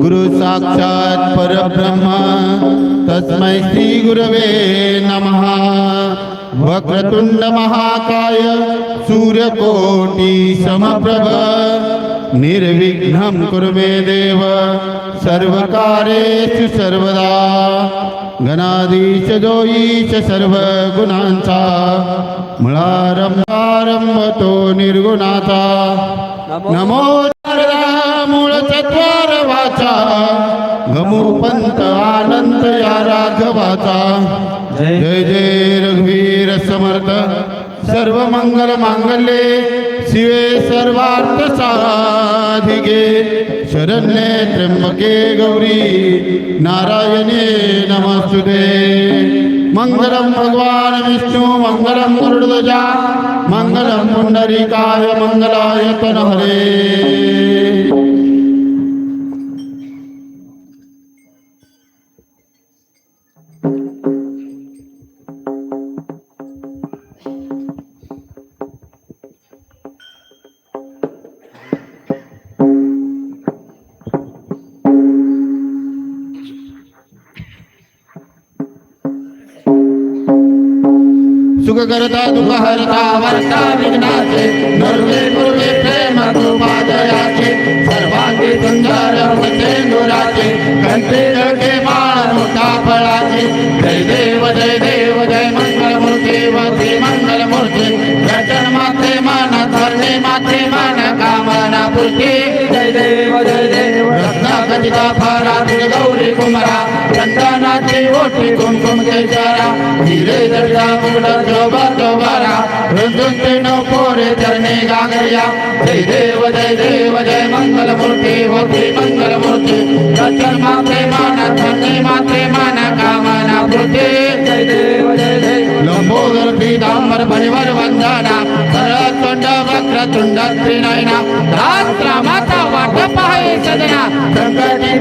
गुरु साक्षात परब्रह्म तस्मै श्री गुरवे नमः। वक्रतुंड महाकाय सूर्यकोटि समप्रभ निर्विघ्नं कुर्मे देव सर्वकारेषु सर्वदा। गणाधीश जोईश सर्व गुणांचा मुळारंभारंभ तो निर्गुणाचा नमो वाचा। आनंद या राघवाचा जय जय रघुवीर समर्थ। सर्व मंगल मांगल्ये शिवे सर्वार्थ साधिके शरण्ये त्र्यंबके गौरी नारायणे नमस्तुते। मंगलम भगवान विष्णु मंगलम गरुडध्वजा मंगलम पुंडरीकाय मंगलाय तनहरे। सुख करता दुःख हरता वरता विघ्नाचे नर्वे पूर्वे प्रेम कृपादयाचे सर्वांगी सुंदर होते नुराचे कंठे डके माळ मोठा फळाचे जय देव जय देव जय मंगल मूर्ती वती मंगल मूर्ती रचन माते मान धरणे माते मान कामना पूर्ती जय देव जय देव. रत्नाखचिता फारा गौरी कुमरा चंदनाची ओटी कुमकुम केचारा हिरे दर्जा मुगडा जोबा जोबारा रुंदुंते नो पोरे चरणे गागरिया. जय देव जय देव जय मंगल मूर्ती होती मंगल मूर्ती रचन माते मान धन्य माते मान कामना पूर्ती. जय देव जय देव लंबोदर पीतांबर परिवर वंदना सरतुंड वक्र तुंड त्रिनयना रात्र माता वाट पाहे सदना संकटी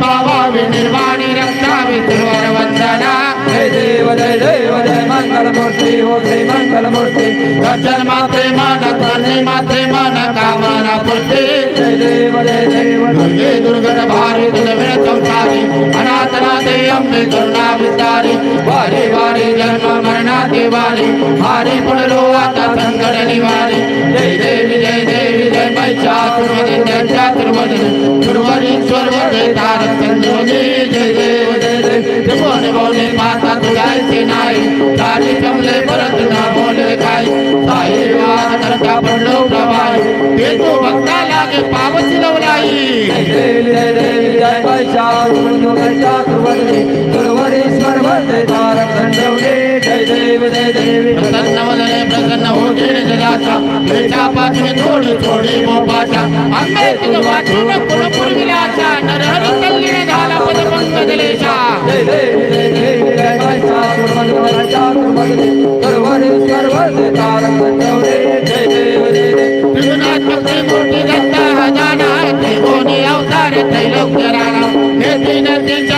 जय देव जय मंगल मूर्ती, हो श्री मंगल मूर्ती। रचन माते मन धन्य माते मन कामना पूर्ती। जय देव जय देव दुर्गे दुर्गत भारी दुर्मिळ संसारी अनाथनाथे अंबे करुणा विस्तारी। वारी वारी जन्म मरणाची वारी हारी पुढलो आता संकट निवारी। जय देवी जय देवी जय महिषासुरवदे जय चातुर्वदे सुरवरीश्वर जय तारक चंद्रवदे जय जय। बोले, माता तुझायची नाही. चारी कमले परत न बोले काय. साई वाद करता पडलो प्रवाही ते तो भक्ता लागे पावसी लवलाई जय जय देव जय देव बेटा पाचवे थोडी थोडी मोपाचा. अंबे कुण पुरविलाचा नरहरी तल्लीने झाला गणेशा मोठी दत्ता हजारा त्रिभुवनी अवतार त्रैलोक्यरा हे तीन तीन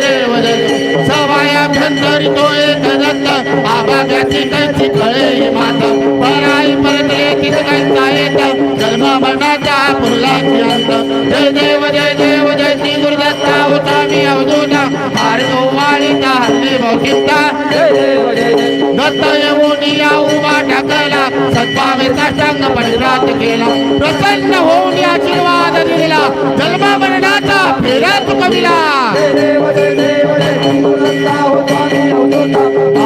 देव सवाया भ्रंतरी तोये बाबा त्याची कैची कळे माता. पराई परतले तिथे कैचा येत. जन्म मरणाच्या पुरलाची अंत. जय देव जय देव जय श्री गुरुदत्ता होता मी अवधूता. आर्य वाळे हल्ली भोगिंता जय देव जय दत्त यमुनिया उभा टाकला. सद्भावे संग पडरात केला. प्रसन्न होऊन आशीर्वाद दिला. जन्म मरणाचा फेरा चुकविला जय देव जय देव जय देव रत्ना हो स्वामी हो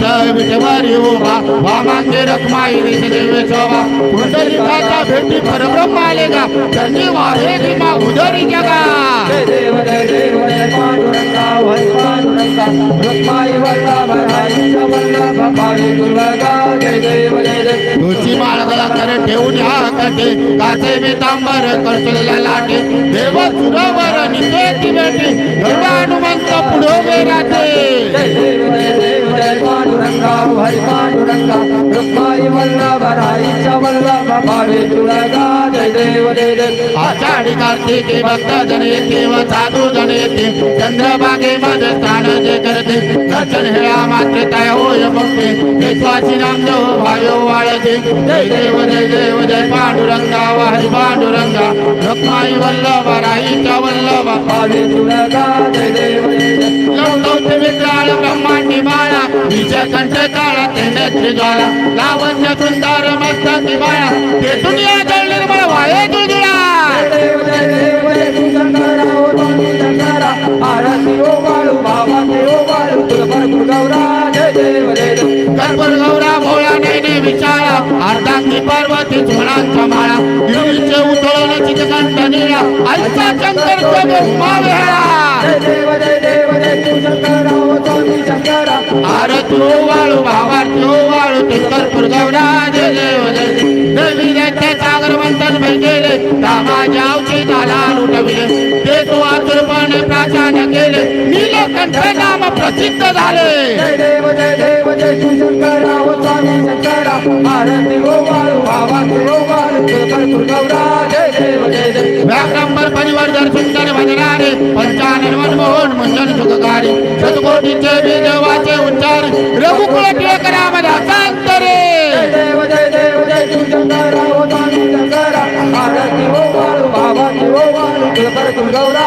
विठवारी ओवा वामांगे रखमाई विष देवे चोवा भेटी परब्रह्म आले गा त्यांनी वाढे किंवा उदरी जगा देव माळगला कर ठेवून हा कटे काचे मी तांबर करतलेला लाटे देव सुरावर निकेती भेटी हनुमंत पुढो वे राते पांडुरंगा हरी पांडुरंगा रुक्माई वल्लभ हरी वल्लभ भावी दुर्गा जय देव जय देव. आषाढी कार्तिकी भक्त जन येते व साधू जन येते. चंद्रभागे मध्ये स्थान जे करते. दर्शन हे मात्र काय होय भक्ती. विश्वासी नाम जो भायो वाळते. जय देव जय देव जय पांडुरंगा हरी पांडुरंगा. रुक्माई वल्लभ राईच्या वल्लभ भावी दुर्गा जय देव जय देव. मित्राला ब्रह्मांडी माळा तिच्या कंठ काळा तेने त्रिगाळा लावण्य सुंदर मस्त निमाळा तेथून निर्मळ मीच म्हणांचा माळा देवीचे उतळण्याची ठिकाण धनीला आईचा शंकर आर तू वाळू भावा तू वाळू तिंकर पुरगवडा देव देवी त्याचा अगरवंतन म्हणजे रामाच्या औषधाला लुटविले. मोठे नाम प्रसिद्ध झाले. जय देव जय देव जय तुझुंकारा स्वामी शंकरा हो आरती हो जय देव नंबर परिवार सुंदर भजनारे पंचानन मोहन मंडल सुखकारी सदगोटीचे बी देवाचे उच्चार रघुकुळ टिळकराम दासांतरे जय देव जय देव जय तुझुंकारा हो आरती गौरा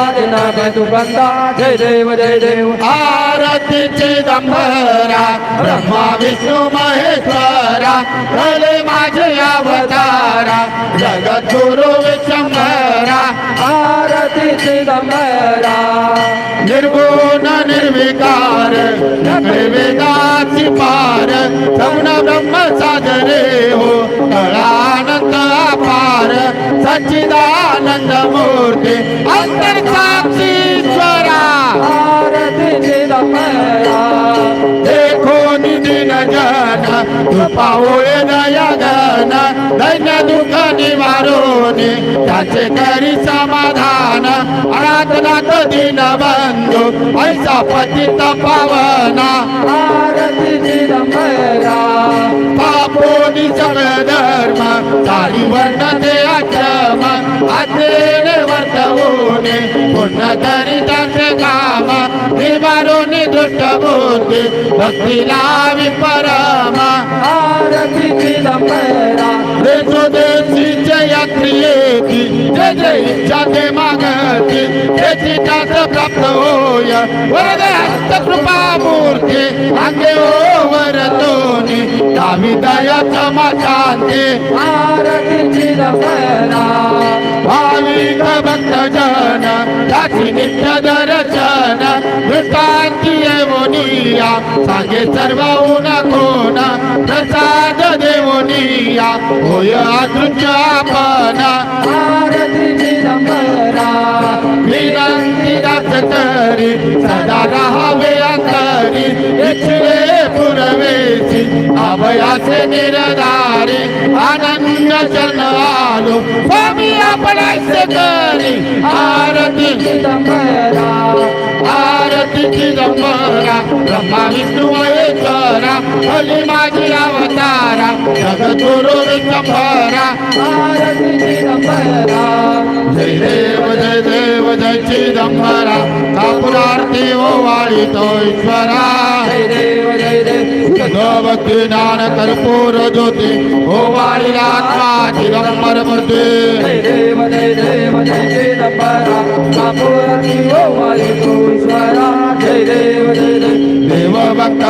नाथ तुकंदा जय देव जय देव. आरती चिदंबरा ब्रह्मा विष्णू महेश्वरा. भले माझे अवतारा. जगद्गुरु सच्चिदानंद मूर्ती अंतर आरती चिदंबरा देखो निदिन जन तू पाहोय दया गण दैन्य दुःख निवारोने त्याचे करी समाधान अनाथनाथ दिन बंधू ऐसा पतित पावना। आरती चिदंबरा पापोनी सगळ धर्म चारी वर्ण ते आश्रम आज्ञेने वर्तवूने पुण्य तरी त्याचे काम दुष्ट बुद्धी भक्तीला आरती चिदंबरा देशो देशीच्या यात्रियेची जे जे इच्छा ते मागती त्याची दास प्राप्त होय, वरद हस्त कृपा हृदयाचा मशांती आरतीची नमना भाविक भक्त जन त्याची नित्य दर्शन वृत्तांती देवनिया सांगे सर्व ऊन कोण प्रसाद देवनिया होय आदृच आपण आरतीची करा विनंती दास तरी सदा राहावे अंतरी इच्छे पुरवेची अभयाचे निरदारी आनंद चरण आलो स्वामी आपणाचे करी आरती. चिदंबरा आरती चिदंबरा ब्रह्मा विष्णू महेश्वरा हली माझी अवतारा जगद्गुरु विश्वंभरा आरती चिदंबरा. जय देव जय देव जय चिदंबरा कापुरार्थी ओ हो वाळी तो ईश्वरा. जय देव जय देव. भक्ती ज्ञान कर्पूर ज्योती ओ वाळी आत्मा चिदंबर मूर्ती जय देव जय देव जय चिदंबरा कापुर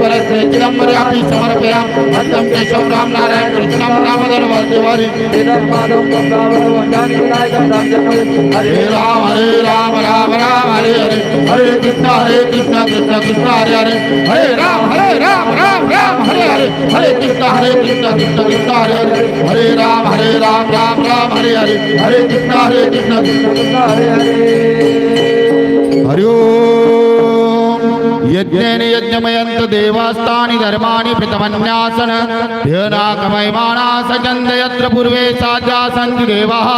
परस्य चिदम्बरापि समर्पयामि भद्रं केशव राम नारायण कृष्णं रामधन वासुवारि हरे राम हरे राम राम राम, हरे हरे। हरे कृष्णा हरे कृष्णा कृष्णा कृष्णा, हरे हरे। हरे राम हरे राम राम राम, हरे हरे। हरे कृष्ण हरे कृष्ण कृष्ण कृष्णा, हरे हरे। हरे राम हरे राम राम राम, हरे हरे। हरे कृष्णा हरे कृष्णा कृष्णा कृष्णा, हरे हरे। हरिओ यज्ञेन यज्ञमयन्त देवास्तानि धर्माणि पृथमन्यासन ध्यनाकमयमाना सचन्द यत्र पूर्वे साजा सन्ति देवः।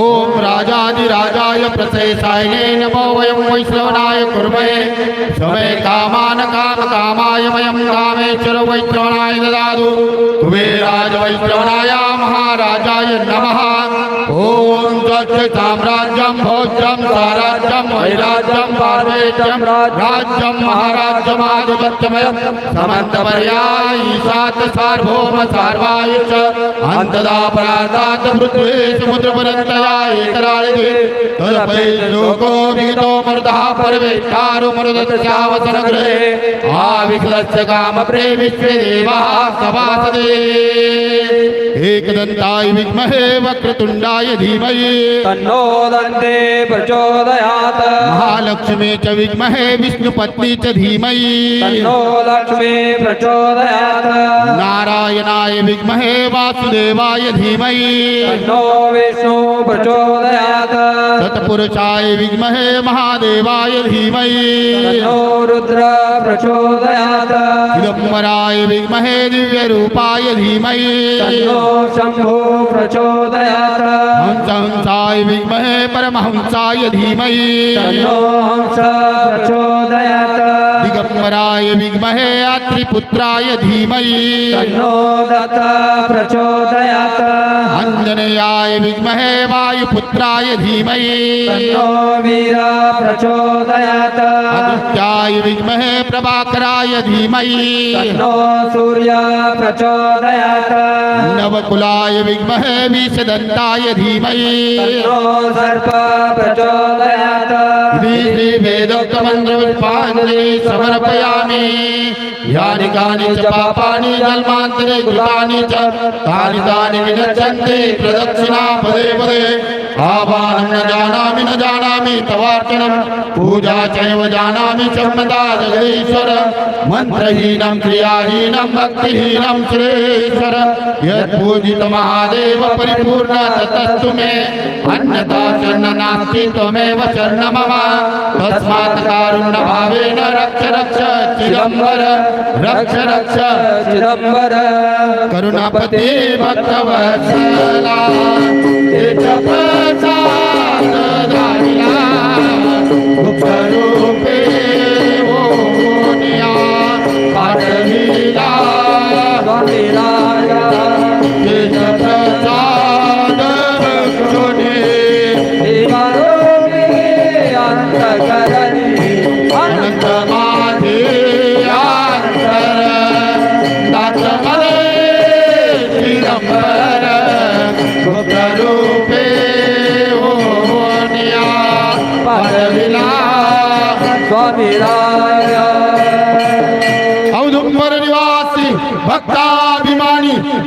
ॐ राजाधिराजाय प्रसेसायने नमो वयम वैश्रवणाय कुर्मे समे कामान कामकामाय वयं कामेश्वर वैश्रवणाय ददातु। कुबेराज वैश्रवणाय महाराजाय नमः। साम्राज्यम भोज्यम साराज्यम वैराज्यम पार्वेज्यम राज्यम महाराज्यम आधिपत्यमय समंत पर्यायीशात सार्वभौम सार्वाय च। समुद्र लोको गृहे। काम प्रेमिष्वे देवाः सभासदे। एकदन्ताय विद्महे वक्रतुण्डाय धीमहि तन्नो दन्ते प्रचोदयात्। महालक्ष्मी च विद्महे विष्णुपत्नी च धीमहि। तन्नो लक्ष्मी प्रचोदयात्। नारायणाय विद्महे वासुदेवाय धीमहि। तन्नो विष्णु प्रचोदयात्। तत्पुरुषाय विद्महे महादेवाय धीमहि। तन्नो रुद्र प्रचोदयात्। दिगम्बराय विद्महे दिव्यरूपाय धीमहि। तन्नो शम्भो प्रचोदयात्। हंसहंसाय विद्महे परमहंसाय धीमहि। प्रचोदयात् दिगम्बराय विद्महे अत्रिपुत्राय धीमहि। प्रचोदयात् अञ्जनेयाय विद्महे वायुपुत्राय धीमहि। तन्नो वीर प्रचोदयात् आदित्याय विद्महे प्रभाकराय धीमहि। तन्नो सूर्य प्रचोदयात् नवकुलाय विद्महे विषदन्ताय धीमहि। तन्नो सर्प प्रचोदयात्। श्रीवेदोक्तमन्त्रपुष्पाञ्जलि समर्पयामि। यानि कानि च पापानि जन्मान्तरे कृतानि च तानि तानि विनश्यन्ति प्रदक्षिणा पदे। पदे आवाहनं न जानामि न जानामि तवार्चनं। पूजा चैव जानामि चम्मता जगदीश्वर। मन्त्रहीनं क्रियाहीनं भक्तिहीनं श्रेश्वर यत्पूजित महादेव परिपूर्ण ततस्तु मे। अन्यथा शरण नास्ति त्वमेव शरण मम तस्मात् कारुण्य भावेन रक्ष रक्ष चिदम्बर रक्ष रक्ष। चिदम्बर। करुणापति भक्तवत्सला।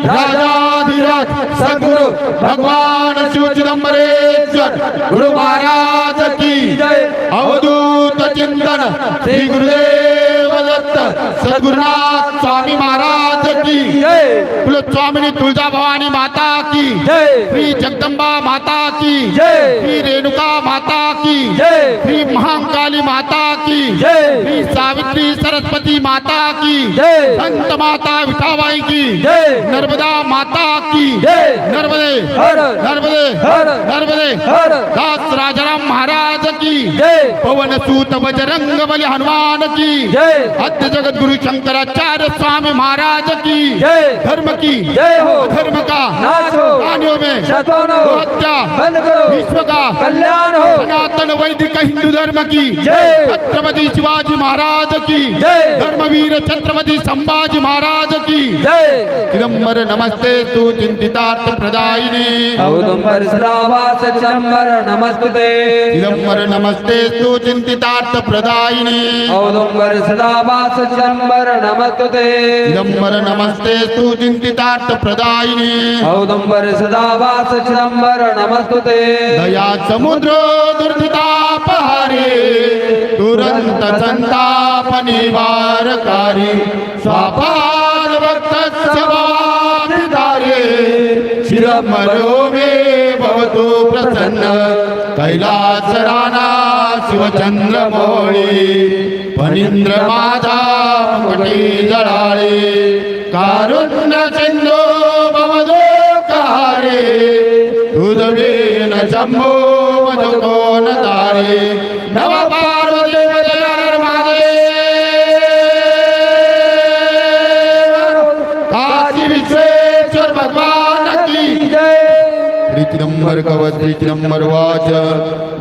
राजाधिराज सद्गुरु भगवान शिव चिदंबरेश्वर गुरु महाराज की जय। अवधूत चिंतन श्री गुरुदेव सद्गुरुनाथ स्वामी महाराज की जय कुल तुलजा भवानी माता की जय श्री जगदम्बा माता की जय श्री रेणुका माता की जय श्री महाकाली माता की जय श्री सावित्री सरस्वती माता की जय संत माता विठाबाई की जय नर्मदा माता की जय नर्मदे हर नर्मदे हर नर्मदे हर दास राजाराम महाराज की जय पवन सूत बजरंग बली हनुमान की जय आद्य जगत गुरु शंकराचार्य स्वामी महाराज की। जय। धर्म की। जय हो। धर्म का। हो। प्राणियों में। हत्या विश्व का। कल्याण हो। सनातन वैदिक हिंदू धर्म की। छत्रपति शिवाजी महाराज की। जय। धर्मवीर छत्रपति संभाजी महाराज की। जय। चिदंबर नमस्ते तू चिंतितार्थ प्रदायिने। नमस्ते चिदंबर नमस्ते तू चिंतितार्थ प्रदायिने। औदुंबर श्रावास चंबर नमस्ते। चिदंबर नमस्ते तू चिंतितार्थ प्रदायिने औदुंबर सदावास चंबर नमस्ते। दया समुद्र दुर्धितापहारे दुरंत संताप निवारकारी स्वापाद भक्त सवाधारे शिरमरो मे भवतु प्रसन्न कैलास राणा શિવચંદ્રમોળી ફણીન્દ્ર માધા મુકટી જળાળી કારુણ્ય સિંધુ ભવદો કારે રુદવીન શંભુ चिदंबर कवच चिदंबर वाच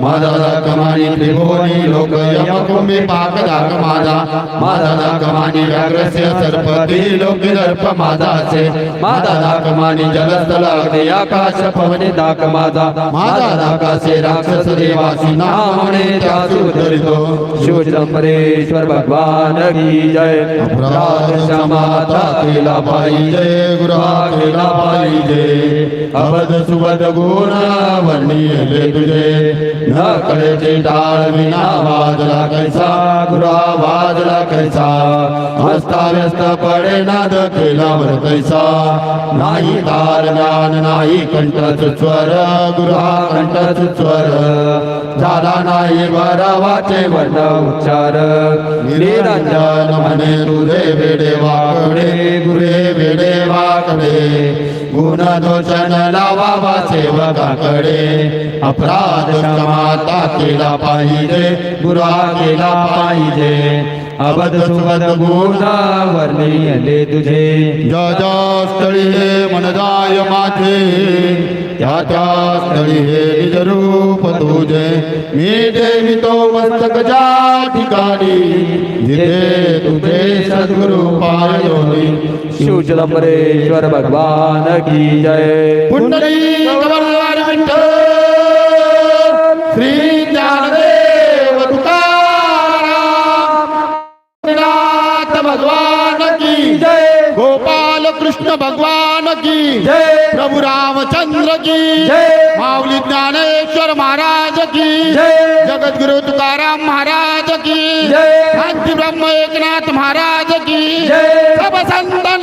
माझा कमानी त्रिभुवनी लोक यमकुंभी पाक दाक माझा माझा कमानी व्याघ्रस्य सर्पती लोक दर्प माझाचे माझा दाकमानी जलस्थल अग्नि आकाश पवनी दाक माझा माझा दाकासे राक्षस देवासी नामणे त्यासी उद्धरितो शिवचंबरेश्वर भगवान की जय अपराध क्षमाता केला पाहिजे गृहा केला पाहिजे अबध सुबद गुण वर्णिले तुझे? न कळेचे टाळ विना वाजला कैसा? गुरा वाजला कैसा? हस्ता व्यस्त पडे नाद केलावर कैसा? नाही ताल ज्ञान नाही कंठ स्वर. गृहा कंठ स्वर. झाला नाही भरावाचे वर्ण उच्चार. निरंजन म्हणे रुदे वेडे वाकडे गुरे वेडे वाकडे गुण दोषण लावावा सेवकाकडे अपराध क्षमाता केला पाहिजे गुरा केला पाहिजे. अबध सुबद गुण वर्णिले तुझे। ज्या ज्या स्थळी हे मन जाय माझे त्या त्या स्थळी हे निज रूप तुझे। मी ठेवितो मस्तक ज्या ठिकाणी जिथे तुझे सद्गुरु पायोनी। शिवचंबरेश्वर भगवान की जय। पुंडली गवर्नर विठ्ठल कृष्ण भगवान की। प्रभु रामचंद्र की। मावली ज्ञानेश्वर महाराज की। जगत जगद्गुरु तुकाराम महाराज की। शांति ब्रह्म ब्रह्म एकनाथ महाराज की। सब संत